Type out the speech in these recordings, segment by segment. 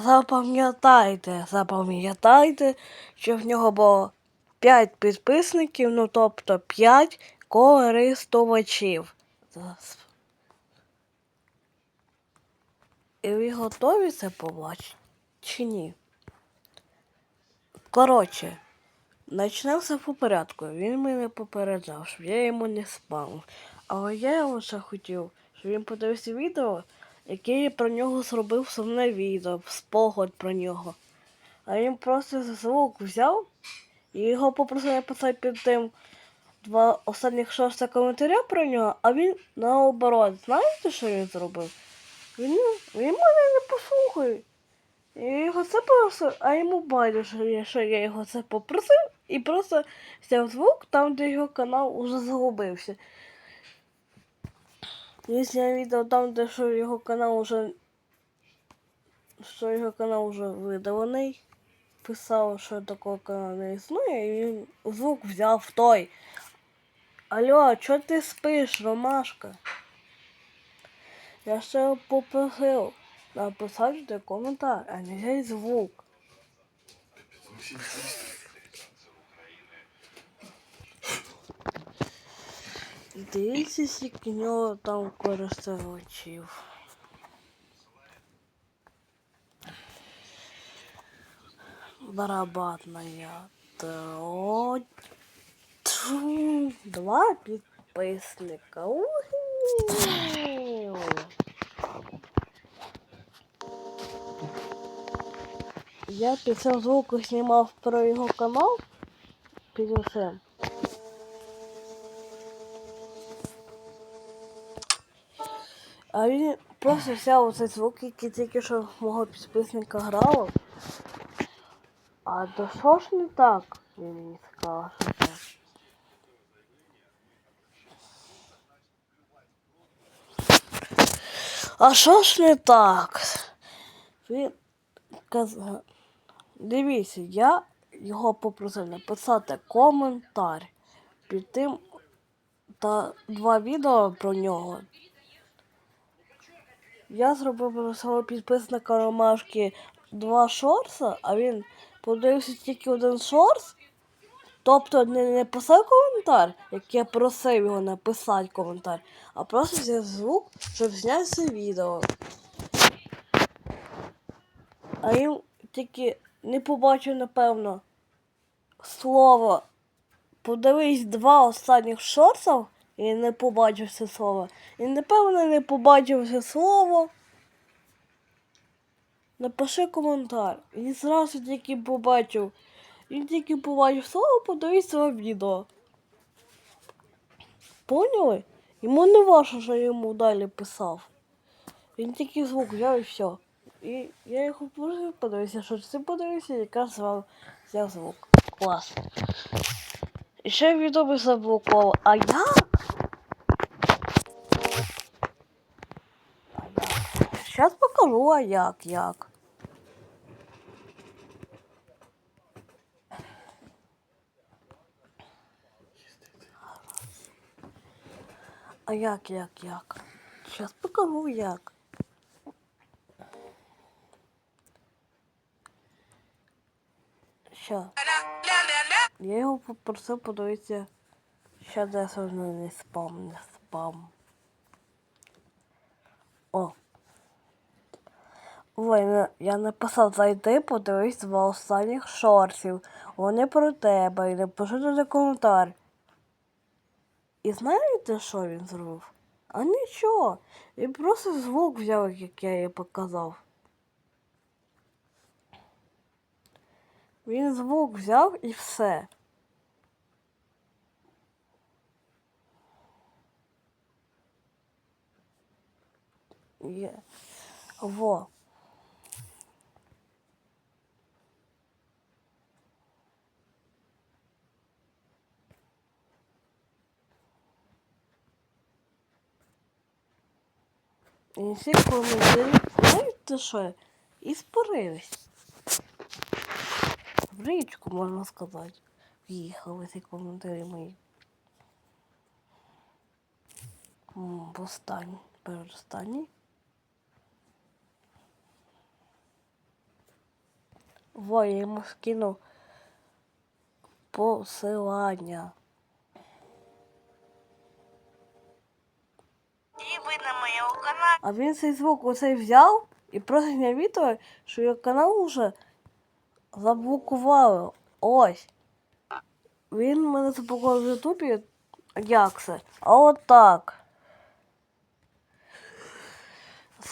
запам'ятайте, запам'ятайте, що в нього було 5 підписників, ну тобто 5 користувачів. І ви готові це побачити? Чи ні? Коротше, почнемо все по порядку. Він мене попереджав, щоб я йому не спав. Але я його ще хотів, щоб він подивився відео, яке я про нього зробив сумне відео, спогад про нього. А він просто звук взяв і його попросив написати під тим два останніх шорста коментаря про нього, а він наоборот. Знаєте, що він зробив? Він, він мене не послухає. Я його це попросив, а йому байдуже, що я його це попросив, і просто взяв звук там, де його канал уже загубився. Якщо я відео там, де що його канал уже що його канал вже видалений, писав, що такого каналу не існує, і він звук взяв той. Алло, чого ти спиш, Ромашка? Я ще попросив написати коментар, а не звук. Дивіться, скільки нього там користувачів. Барабанная. Тро- Тьфу, Два підписника. Уху. Я після звуку знімав про його канал під усім. А він просто взяв оцей звук, який тільки що мого підписника грало. А то що ж не так? Він мені сказав, що це. А що ж не так? Він казав. Дивіться, я його попросив написати коментар під тим та два відео про нього. Я зробив свого підписника Ромашки два шорса, а він подивився тільки один шорс. Тобто не написав коментар, як я просив його написати коментар, а просто взяв звук, щоб зняти це відео. А він тільки не побачив, напевно, слово. Подивись два останніх шорсів і не побачив це слово. І напевно не побачив це слово. Напиши коментар. Він зразу тільки побачив. Він тільки побачив слово, подивись своє відео. Поняли? Йому не важко, що я йому далі писав. Він тільки звук взяв і все. І я його попросив подивитися, що ти подивився, якраз звав взяв звук. Клас. Ще відео би заблокував. А? А як? Щас покажу, а як, як. А як, як, як? Щас покажу як. Що? Я його попросив подивитися. Ще десь не спам, не спам. О. Ой, я написав зайди, подивись два останніх шорсів. Вони про тебе і напиши туди коментар. І знаєте, що він зробив? А нічого. Він просто звук взяв, як я їй показав. Він звук взяв і все. Є. Во. І всі коментарі, знаєте що? І спорились. В річку, можна сказати. В'їхали ці коментарі мої. В останній, переостанній. Во, я йому скинув посилання. А він цей звук оцей взяв і просто зняв відео, що його канал вже заблокували. Ось. Він мене заблокував в Ютубі. Як це? А от так.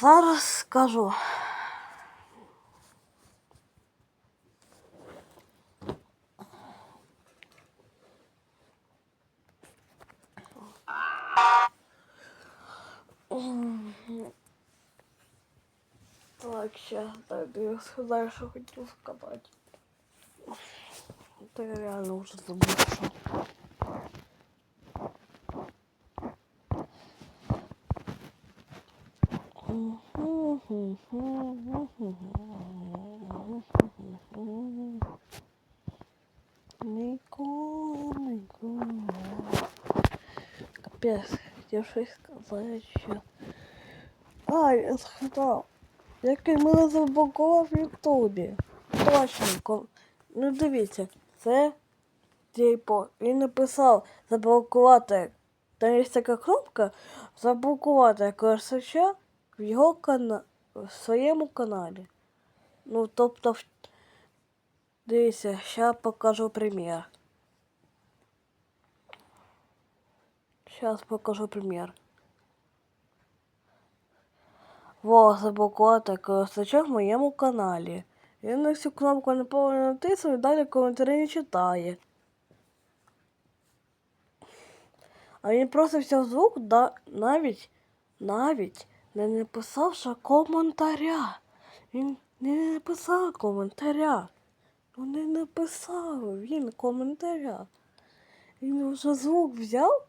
Зараз скажу. Так, сейчас тобі сказаю, що хотів сказати. Та я реально вже забув, що. Ніколи, ніколи. Капець, хотів щось сказати, що... А, я згадав. Який мене заблокував в Ютубі. Точно. Ну дивіться, це типу, він написав заблокувати. Там є така кнопка заблокувати користувача в його кана... в своєму каналі. Ну, тобто, дивіться, зараз покажу примір. Зараз покажу примір. Во, заблокувати користувача в моєму каналі. Він на цю кнопку не повинен натиснути, далі коментарі не читає. А він просто взяв звук, да, навіть, навіть не написавши коментаря. Він не написав коментаря. Ну не написав він коментаря. Він вже звук взяв,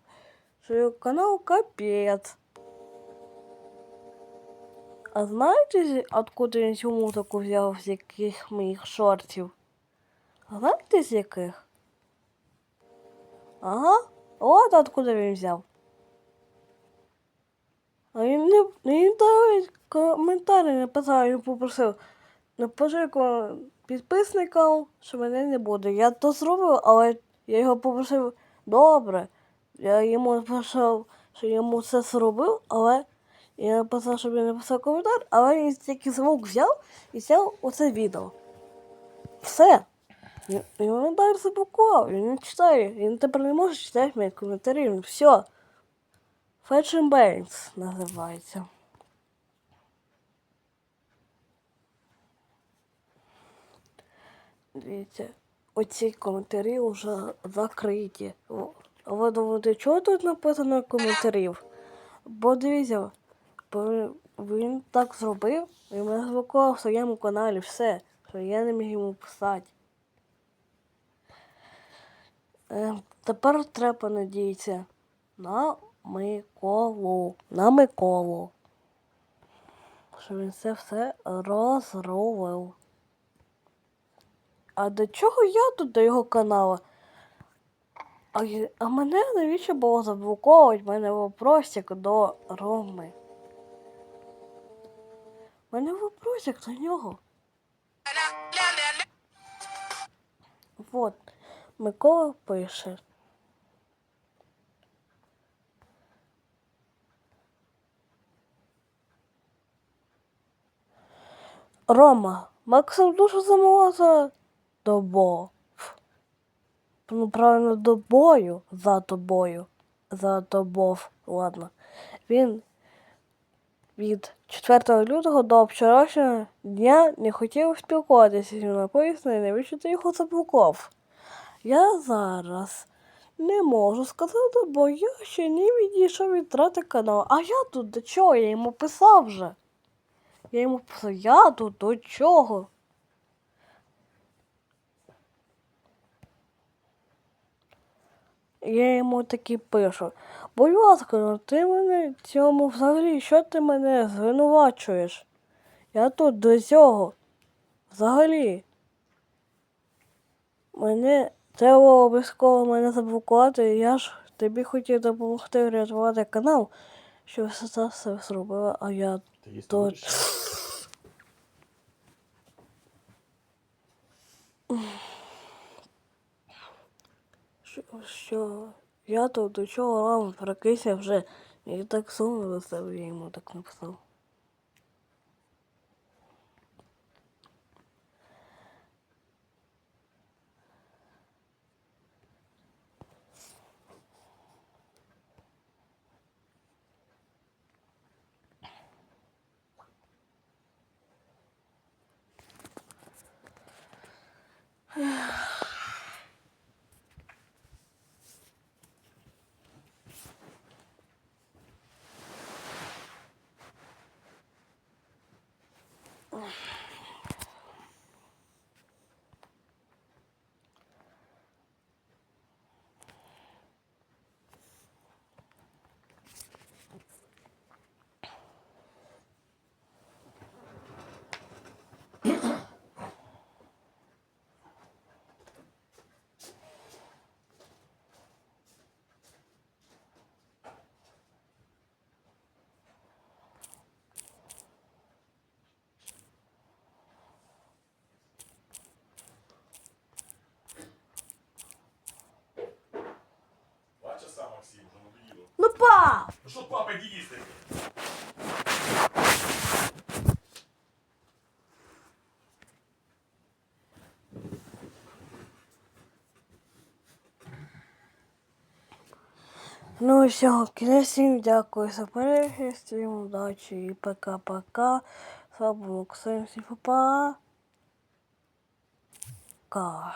що його канал капець. А знаєте, откуда він цю музику взяв з яких моїх шортів? Знаєте з яких? Ага, от откуда він взяв. А він не він навіть коментарі написав, він попросив. Напиши підписникам, що мене не буде. Я то зробив, але я його попросив добре. Я йому написав, що йому це зробив, але я написав, щоб він написав коментар, але він тільки звук взяв і взяв оце відео. Все. Він далі заблокував, він не читає, він тепер не може читати мої коментарі. Ну, Все. Fashion Banks називається. Дивіться, оці коментарі вже закриті. Ви думаєте, чого тут написано коментарів? Бо дивіться, він так зробив, і мене заблокував в своєму каналі все, що я не міг йому писати. Е, тепер треба надіятися на Миколу. На Миколу. Що він це все розробив. А до чого я тут до його каналу? А, а мене навіщо було заблоковувати? Мене вопросик до Роми. У мене вопросик до нього. Вот. Микола пише. Рома, Максим дуже замовила тобою. Ну, правильно, до бою за тобою. За тобов. Ладно. Він від 4 лютого до вчорашнього дня не хотів спілкуватися зі мною. Поясни, навіщо ти його заблокував? Я зараз не можу сказати, бо я ще не відійшов від трати каналу. А я тут до чого? Я йому писав вже. Я йому писав, я тут до чого? Я йому таки пишу. Будь ласка, ну, ти мене цьому взагалі що ти мене звинувачуєш? Я тут до цього. Взагалі. Мене треба обов'язково мене заблокувати. Я ж тобі хотів допомогти врятувати канал, що все це все зробила, а я тут. Що? Я тут до чого рано прокисся вже. І так сумно себе я йому так написав. Два часа, Максим, вже надоїло. Ну пап! Ну іди? Ну все, кінець всім дякую за перегляд, всім удачі і пока-пока. З вами Максим, всім па-па. Ка.